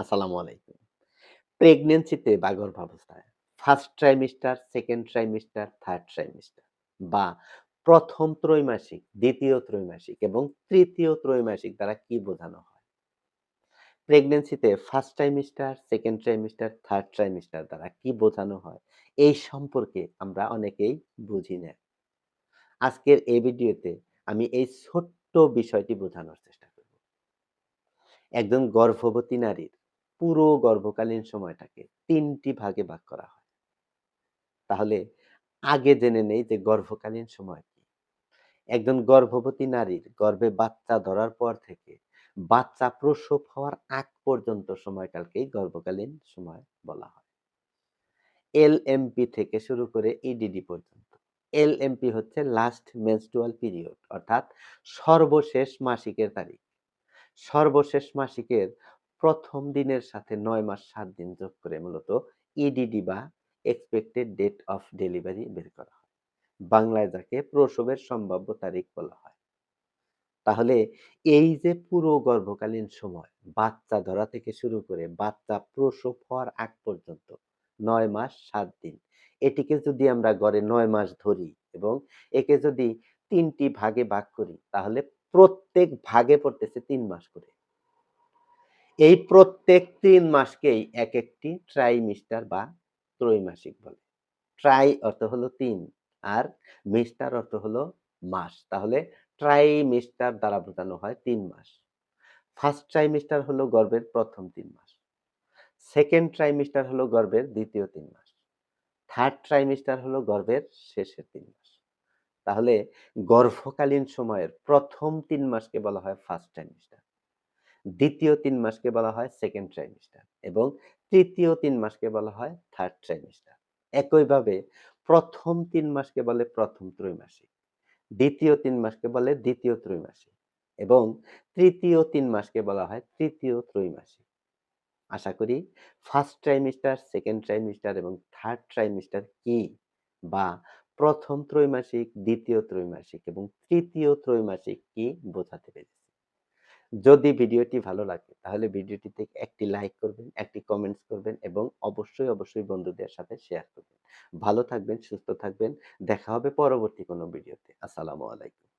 আসসালামু আলাইকুম। প্রেগন্যান্সিতে বা গর্ভাবস্থায় first trimester, second trimester, third trimester বা ১ম ত্রৈমাসিক, দ্বিতীয় ত্রৈমাসিক এবং তৃতীয় ত্রৈমাসিক দ্বারা কি বোঝানো হয়? প্রেগন্যান্সিতে first trimester, second trimester, third trimester দ্বারা কি বোঝানো হয়? এই সম্পর্কে আমরা অনেকেই বুঝি না। আজকের এই ভিডিওতে আমি এই ছোট্ট বিষয়টি বোঝানোর চেষ্টা করব। একজন গর্ভবতী নারীর পুরো গর্ভকালীন সময়টাকে ৩ টি ভাগে ভাগ করা হয়। তাহলে আগে জেনে নেই যে গর্ভকালীন সময় কি? একজন গর্ভবতী নারীর গর্ভে বাচ্চা ধরার পর থেকে বাচ্চা প্রসব হওয়ার আগ পর্যন্ত সময়কালকেই গর্ভকালীন সময় বলা হয়। এলএমপি থেকে শুরু করে ইডিডি পর্যন্ত। এল এমপি হচ্ছে লাস্ট মেনস্ট্রুয়াল পিরিয়ড অর্থাৎ সর্বশেষ মাসিকের তারিখ। সর্বশেষ মাসিকের প্রথম দিনের সাথে নয় মাস, সাত দিন যোগ করে মূলত ইডিডি বা এক্সপেক্টেড ডেট অফ ডেলিভারি বের করা হয়। বাংলায় যাকে প্রসবের সম্ভাব্য তারিখ বলা হয়। তাহলে এই যে পুরো গর্ভকালীন সময়, বাচ্চা ধরা থেকে শুরু করে বাচ্চা প্রসব হওয়ার আগ পর্যন্ত নয় মাস, সাত দিন। এটিকে যদি আমরা গড়ে নয় মাস ধরি এবং একে যদি তিনটি ভাগে ভাগ করি, তাহলে প্রত্যেক ভাগে পড়তেছে তিন মাস করে। এই প্রত্যেক তিন মাসকেই একেকটি ট্রাইমেস্টার বা ত্রৈমাসিক বলে। ট্রাই অর্থ হলো তিন আর মিস্টার অর্থ হলো মাস। তাহলে ট্রাইমেস্টার দ্বারা বোঝানো হয় তিন মাস। ফার্স্ট ট্রাইমেস্টার হলো গর্ভের প্রথম তিন মাস। সেকেন্ড ট্রাইমেস্টার হলো গর্ভের দ্বিতীয় তিন মাস। থার্ড ট্রাইমেস্টার হলো গর্ভের শেষের তিন মাস। তাহলে গর্ভকালীন সময়ের প্রথম তিন মাসকে বলা হয় ফার্স্ট ট্রাইমেস্টার। দ্বিতীয় তিন মাসকে বলা হয় সেকেন্ড ট্রাইমেস্টার এবং তৃতীয় তিন মাসকে বলা হয় থার্ড ট্রাইমেস্টার। একইভাবে প্রথম তিন মাসকে বলে প্রথম ত্রৈমাসিক। দ্বিতীয় তিন মাসকে বলে দ্বিতীয় ত্রৈমাসিক এবং তৃতীয় তিন মাসকে বলা হয় তৃতীয় ত্রৈমাসিক। আশা করি ফার্স্ট ট্রাইমেস্টার, সেকেন্ড ট্রাইমেস্টার এবং থার্ড ট্রাইমেস্টার কি বা প্রথম ত্রৈমাসিক, দ্বিতীয় ত্রৈমাসিক এবং তৃতীয় ত্রৈমাসিক কি বোঝাতে পেরেছি। যদি ভিডিওটি ভালো লাগে তাহলে ভিডিওটিতে একটি লাইক করবেন, একটি কমেন্টস করবেন এবং অবশ্যই, অবশ্যই বন্ধুদের সাথে শেয়ার করবেন। ভালো থাকবেন, সুস্থ থাকবেন। দেখা হবে পরবর্তী কোনো ভিডিওতে। আসসালামু আলাইকুম।